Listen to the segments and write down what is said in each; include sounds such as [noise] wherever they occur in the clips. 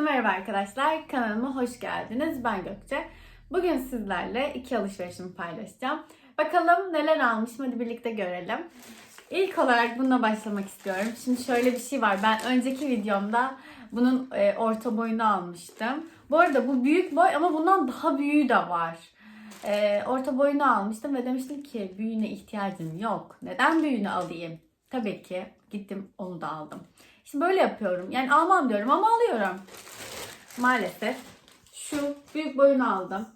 Merhaba arkadaşlar, kanalıma hoş geldiniz. Ben Gökçe. Bugün sizlerle iki alışverişimi paylaşacağım. Bakalım neler almışım, hadi birlikte görelim. İlk olarak bununla başlamak istiyorum. Şimdi şöyle bir şey var. Ben önceki videomda bunun e, orta boyunu almıştım. Bu arada bu büyük boy ama bundan daha büyüğü de var. E, orta boyunu almıştım ve demiştim ki büyüğüne ihtiyacım yok. Neden büyüğünü alayım? Tabii ki gittim onu da aldım. Şimdi böyle yapıyorum. Yani almam diyorum ama alıyorum. Maalesef. Şu büyük boyunu aldım.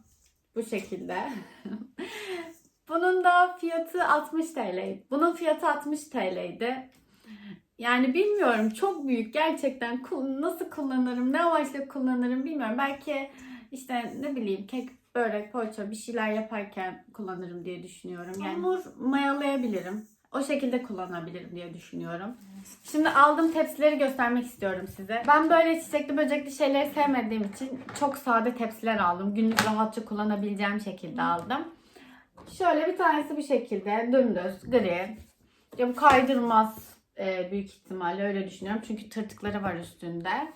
Bu şekilde. [laughs] Bunun da fiyatı 60 TL. Bunun fiyatı 60 TL'ydi. Yani bilmiyorum çok büyük gerçekten nasıl kullanırım ne amaçla kullanırım bilmiyorum. Belki işte ne bileyim kek, börek, poğaça bir şeyler yaparken kullanırım diye düşünüyorum. Yani hamur mayalayabilirim. O şekilde kullanabilirim diye düşünüyorum. Şimdi aldığım tepsileri göstermek istiyorum size. Ben böyle çiçekli böcekli şeyleri sevmediğim için çok sade tepsiler aldım. Günlük rahatça kullanabileceğim şekilde aldım. Şöyle bir tanesi bir şekilde dümdüz, gri. Ya bu kaydırmaz e, büyük ihtimalle öyle düşünüyorum. Çünkü tırtıkları var üstünde.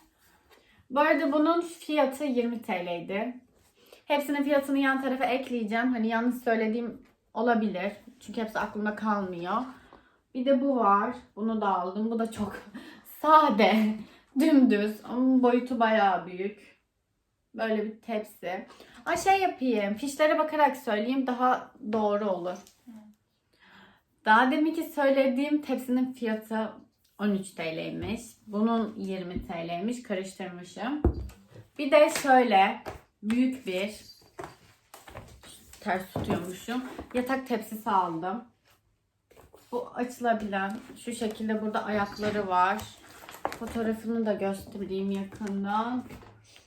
Bu arada bunun fiyatı 20 TL'ydi. Hepsinin fiyatını yan tarafa ekleyeceğim. Hani yanlış söylediğim olabilir. Çünkü hepsi aklımda kalmıyor. Bir de bu var. Bunu da aldım. Bu da çok [laughs] sade, dümdüz ama boyutu bayağı büyük. Böyle bir tepsi. Aa şey yapayım. Fişlere bakarak söyleyeyim daha doğru olur. Daha deminki söylediğim tepsinin fiyatı 13 TL'ymiş. Bunun 20 TL'ymiş. Karıştırmışım. Bir de şöyle büyük bir ters tutuyormuşum. Yatak tepsisi aldım. Bu açılabilen şu şekilde burada ayakları var. Fotoğrafını da göstereyim yakından.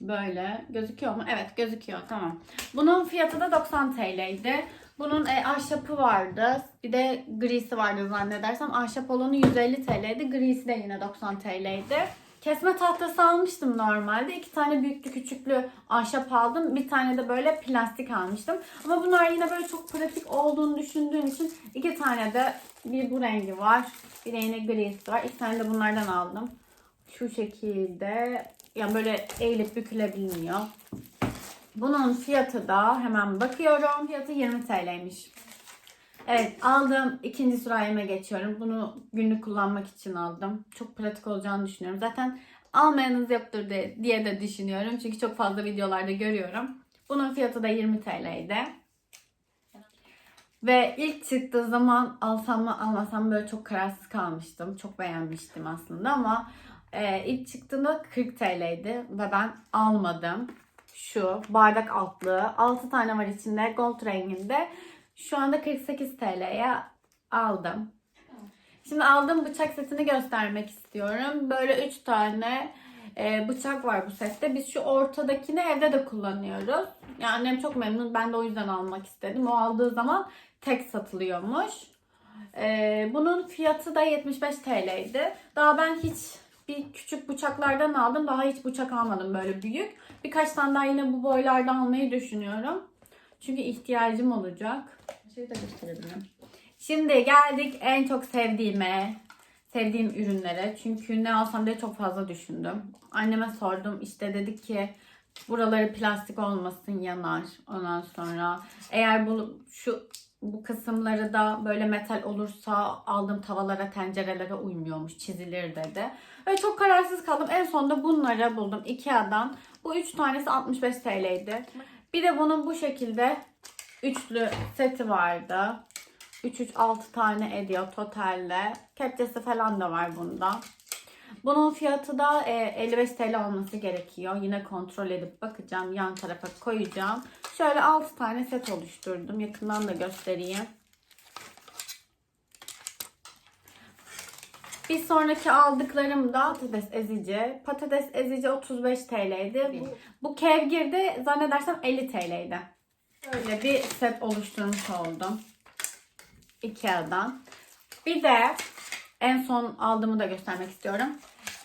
Böyle gözüküyor mu? Evet gözüküyor tamam. Bunun fiyatı da 90 TL'ydi. Bunun e, ahşapı vardı. Bir de grisi vardı zannedersem. Ahşap olanı 150 TL'ydi. Grisi de yine 90 TL'ydi. Kesme tahtası almıştım normalde. İki tane büyüklü küçüklü ahşap aldım. Bir tane de böyle plastik almıştım. Ama bunlar yine böyle çok pratik olduğunu düşündüğüm için iki tane de bir bu rengi var. Bir de grisi var. İki tane de bunlardan aldım. Şu şekilde yani böyle eğilip bükülebiliyor. Bunun fiyatı da hemen bakıyorum. Fiyatı 20 TL'ymiş. Evet aldığım ikinci sürahime geçiyorum. Bunu günlük kullanmak için aldım. Çok pratik olacağını düşünüyorum. Zaten almayanınız yoktur de, diye de düşünüyorum. Çünkü çok fazla videolarda görüyorum. Bunun fiyatı da 20 TL'ydi. Ve ilk çıktığı zaman alsam mı almasam böyle çok kararsız kalmıştım. Çok beğenmiştim aslında ama e, ilk çıktığında 40 TL'ydi ve ben almadım. Şu bardak altlığı 6 tane var içinde gold renginde. Şu anda 48 TL'ye aldım. Şimdi aldığım bıçak setini göstermek istiyorum. Böyle 3 tane e, bıçak var bu sette. Biz şu ortadakini evde de kullanıyoruz. Yani annem çok memnun. Ben de o yüzden almak istedim. O aldığı zaman tek satılıyormuş. E, bunun fiyatı da 75 TL'ydi. Daha ben hiç bir küçük bıçaklardan aldım. Daha hiç bıçak almadım böyle büyük. Birkaç tane daha yine bu boylarda almayı düşünüyorum. Çünkü ihtiyacım olacak. Şeyi de gösterebilirim. Şimdi geldik en çok sevdiğime, sevdiğim ürünlere. Çünkü ne alsam diye çok fazla düşündüm. Anneme sordum. İşte dedik ki buraları plastik olmasın yanar. Ondan sonra eğer bu şu bu kısımları da böyle metal olursa aldığım tavalara, tencerelere uymuyormuş, çizilir dedi. Ve çok kararsız kaldım. En sonunda bunları buldum Ikea'dan. Bu üç tanesi 65 TL'ydi. Bir de bunun bu şekilde üçlü seti vardı. 3-3-6 tane ediyor totalde. Kepçesi falan da var bunda. Bunun fiyatı da e, 55 TL olması gerekiyor. Yine kontrol edip bakacağım. Yan tarafa koyacağım. Şöyle 6 tane set oluşturdum. Yakından da göstereyim. Bir sonraki aldıklarım da patates ezici. Patates ezici 35 TL'ydi. Bu, bu kevgir de zannedersem 50 TL'ydi. Böyle bir set oluşturmuş oldum. Ikea'dan. Bir de en son aldığımı da göstermek istiyorum.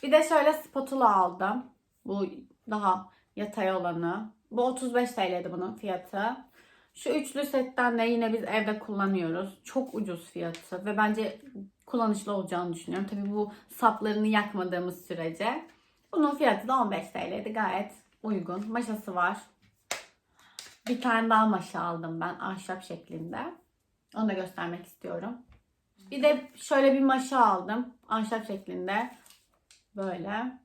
Bir de şöyle spatula aldım. Bu daha yatay olanı. Bu 35 TL'ydi bunun fiyatı. Şu üçlü setten de yine biz evde kullanıyoruz. Çok ucuz fiyatı ve bence kullanışlı olacağını düşünüyorum. Tabii bu saplarını yakmadığımız sürece. Bunun fiyatı da 15 TL'ydi. Gayet uygun. Maşası var. Bir tane daha maşa aldım ben ahşap şeklinde. Onu da göstermek istiyorum. Bir de şöyle bir maşa aldım. Ahşap şeklinde. Böyle.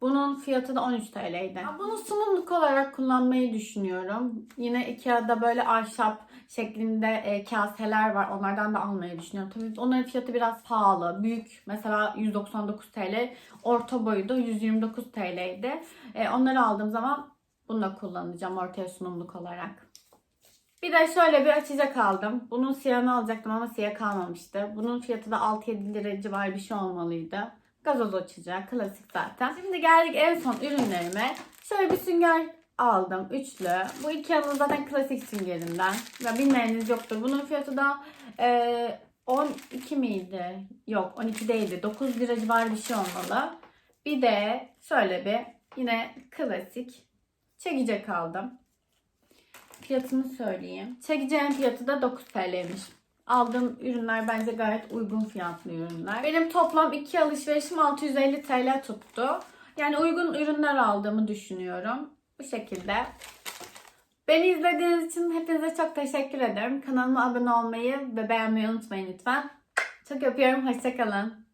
Bunun fiyatı da 13 TL'ydi. Bunu sunumluk olarak kullanmayı düşünüyorum. Yine Ikea'da böyle ahşap şeklinde e, kaseler var. Onlardan da almayı düşünüyorum. Tabii onların fiyatı biraz pahalı. Büyük mesela 199 TL. Orta boyu da 129 TL'ydi. E, onları aldığım zaman bunu da kullanacağım ortaya sunumluk olarak. Bir de şöyle bir açacak aldım. Bunun siyahını alacaktım ama siyah kalmamıştı. Bunun fiyatı da 6-7 lira civarı bir şey olmalıydı. Gazoz açacak. Klasik zaten. Şimdi geldik en son ürünlerime. Şöyle bir sünger aldım. Üçlü. Bu Ikea'nın zaten klasik süngerinden. Ya bilmeyeniniz yoktur. Bunun fiyatı da e, 12 miydi? Yok 12 değildi. 9 lira civarı bir şey olmalı. Bir de şöyle bir yine klasik çekecek aldım. Fiyatını söyleyeyim. Çekeceğin fiyatı da 9 TL'ymiş. Aldığım ürünler bence gayet uygun fiyatlı ürünler. Benim toplam iki alışverişim 650 TL tuttu. Yani uygun ürünler aldığımı düşünüyorum. Bu şekilde. Beni izlediğiniz için hepinize çok teşekkür ederim. Kanalıma abone olmayı ve beğenmeyi unutmayın lütfen. Çok öpüyorum. Hoşçakalın.